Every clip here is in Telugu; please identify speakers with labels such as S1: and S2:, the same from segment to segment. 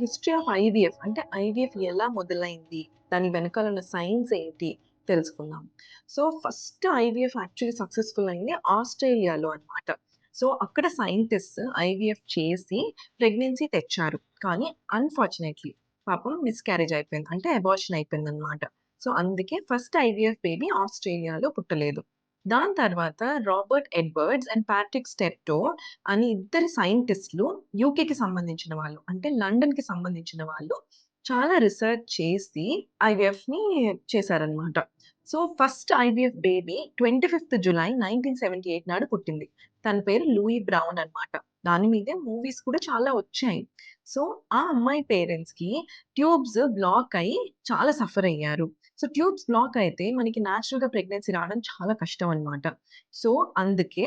S1: హిస్టరీ ఆఫ్ ఐవీఎఫ్ అంటే ఐవీఎఫ్ ఎలా మొదలైంది? దాని వెనకాల ఉన్న సైన్స్ ఏంటి? తెలుసుకుందాం. So first IVF actually successful అయింది ఆస్ట్రేలియాలో అన్నమాట. సో అక్కడ సైంటిస్ట్ ఐవీఎఫ్ చేసి ప్రెగ్నెన్సీ తెచ్చారు. కానీ అన్ఫార్చునేట్లీ పాపం మిస్క్యారేజ్ అయిపోయింది. అంటే అబార్షన్ అయిపోయింది అనమాట సో అందుకే ఫస్ట్ ఐవీఎఫ్ బేబీ ఆస్ట్రేలియాలో పుట్టలేదు. దాని తర్వాత Robert Edwards and Patrick Steptoe అని ఇద్దరు సైంటిస్టులు యూకేకి సంబంధించిన వాళ్ళు అంటే లండన్కి సంబంధించిన వాళ్ళు చాలా రీసెర్చ్ చేసి ఐవీఎఫ్ని చేశారనమాట so first IVF baby twenty fifth July nineteen seventy eight నాడు పుట్టింది. తన పేరు లూయి బ్రౌన్ అన్నమాట. దాని మీదే మూవీస్ కూడా చాలా వచ్చాయి. సో ఆ అమ్మాయి పేరెంట్స్కి ట్యూబ్స్ బ్లాక్ అయి చాలా సఫర్ అయ్యారు. సో ట్యూబ్స్ బ్లాక్ అయితే మనకి నేచురల్గా గా ప్రెగ్నెన్సీ రావడం చాలా కష్టం అన్నమాట. సో అందుకే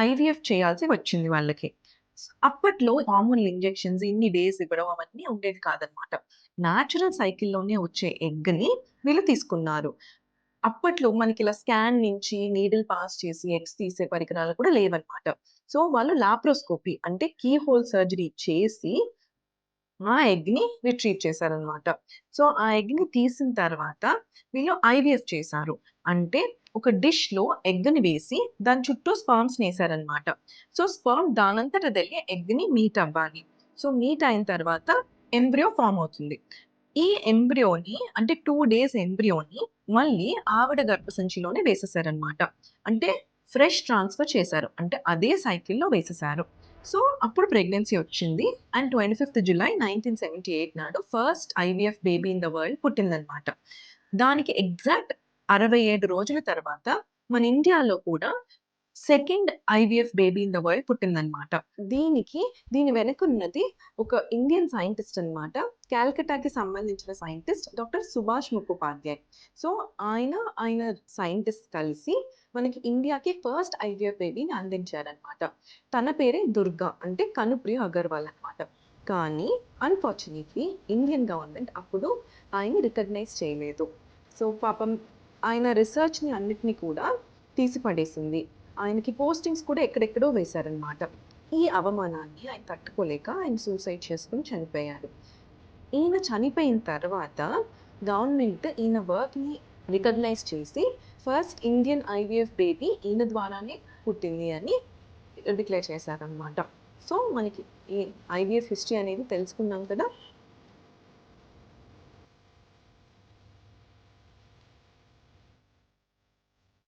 S1: ఐవీఎఫ్ చేయాల్సి వచ్చింది వాళ్ళకి. అప్పట్లో హార్మోనల్ ఇంజెక్షన్స్ ఇన్ని డేస్ ఇవ్వడం అవన్నీ ఉండేది కాదనమాట న్యాచురల్ సైకిల్లోనే వచ్చే ఎగ్‌ని ని వీళ్ళు తీసుకున్నారు. అప్పట్లో మనకి ఇలా స్కాన్ నుంచి నీడిల్ పాస్ చేసి ఎగ్స్ తీసే పరికరాలు కూడా లేవన్నమాట సో వాళ్ళు లాప్రోస్కోపీ అంటే కీ హోల్ సర్జరీ చేసి ఆ ఎగ్ని రిట్రీవ్ చేశారనమాట. సో ఆ ఎగ్ని తీసిన తర్వాత వీళ్ళు ఐవీఎఫ్ చేశారు. అంటే ఒక డిష్లో ఎగ్ని వేసి దాని చుట్టూ స్పర్మ్స్ వేసారనమాట సో స్పర్మ్ దానంతట తెలియ ఎగ్ని ని మీట్ అవ్వాలి. సో మీట్ అయిన తర్వాత ఎంబ్రియో ఫామ్ అవుతుంది. ఈ ఎంబ్రియోని అంటే టూ డేస్ ఎంబ్రియోని మళ్ళీ ఆవిడ గర్భసంచిలోనే వేసేసారనమాట అంటే ఫ్రెష్ ట్రాన్స్ఫర్ చేశారు. అంటే అదే సైకిల్లో వేసేసారు. సో అప్పుడు ప్రెగ్నెన్సీ వచ్చింది. And twenty fifth July nineteen seventy eight నాడు first IVF baby in the world పుట్టిందనమాట దానికి ఎగ్జాక్ట్ అరవై ఏడు రోజుల తర్వాత మన ఇండియాలో కూడా second IVF baby in the world పుట్టిందనమాట దీనికి దీని వెనుకున్నది ఒక ఇండియన్ సైంటిస్ట్ అన్నమాట. క్యాల్కటాకి సంబంధించిన scientist doctor Subhash Mukhopadhyay. So ఆయన ఆయన సైంటిస్ట్ కలిసి మనకి ఇండియాకి ఫస్ట్ ఐవీఎఫ్ బేబీని అందించారనమాట తన పేరే దుర్గా అంటే కనుప్రియ అగర్వాల్ అనమాట కానీ అన్ఫార్చునేట్లీ ఇండియన్ గవర్నమెంట్ అప్పుడు ఆయన్ని రికగ్నైజ్ చేయలేదు. సో పాపం ఆయన రీసెర్చ్ని అన్నిటినీ కూడా తీసి పడేసింది ఆయనకి పోస్టింగ్స్ కూడా ఎక్కడెక్కడో వేశారనమాట ఈ అవమానాన్ని ఆయన తట్టుకోలేక ఆయన సూసైడ్ చేసుకుని చనిపోయారు. ఈయన చనిపోయిన తర్వాత గవర్నమెంట్ ఈయన వర్క్ని రికగ్నైజ్ చేసి ఫస్ట్ ఇండియన్ ఐవీఎఫ్ బేబీ ఈయన ద్వారానే పుట్టింది అని డిక్లేర్ చేశారనమాట సో మనకి ఈ ఐవీఎఫ్ హిస్టరీ అనేది తెలుసుకున్నాం కదా?